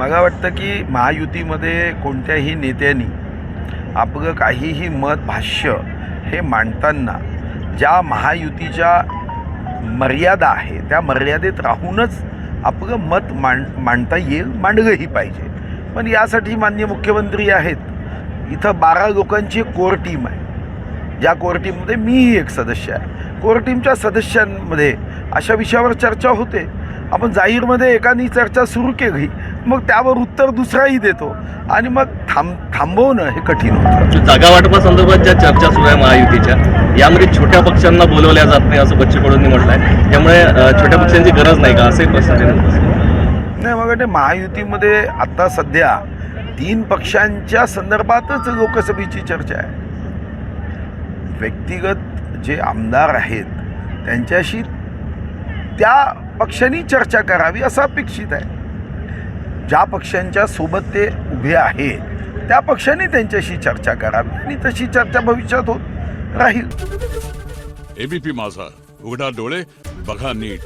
मला वाटतं की महायुतीमध्ये कोणत्याही नेत्यांनी आपलं काहीही मत भाष्य हे मांडताना ज्या महायुतीच्या मर्यादा आहे त्या मर्यादेत राहूनच आपलं मत मांड मांडता येईल मांडलंही पाहिजे. पण यासाठी मान्य मुख्यमंत्री आहेत. इथं बारा लोकांची एक कोर टीम आहे. ज्या कोर टीममध्ये मीही एक सदस्य आहे. कोर टीमच्या सदस्यांमध्ये अशा विषयावर चर्चा होते. आपण जाहीरमध्ये एकानी चर्चा सुरू केली मग त्यावर उत्तर दुसराही देतो. आणि मग थांब थांबवणं हे कठीण होतं. जागा वाटपासंदर्भात ज्या चर्चा सुरू आहे महायुतीच्या यामध्ये छोट्या पक्षांना बोलवल्या जात नाही असं बच्चू कडूंनी म्हटलंय. त्यामुळे छोट्या पक्षांची गरज नाही का? असंही प्रश्न. नाही मग वाटते महायुतीमध्ये आता सध्या तीन पक्षांच्या संदर्भातच लोकसभेची चर्चा आहे. व्यक्तिगत जे आमदार आहेत त्यांच्याशी त्या पक्षांनी चर्चा करावी असं अपेक्षित आहे. ज्या पक्षांच्या सोबत ते उभे आहेत त्या पक्षांनी त्यांच्याशी चर्चा करावी आणि तशी चर्चा भविष्यात होत राहील. एबीपी माझा. उघडा डोळे बघा नीट.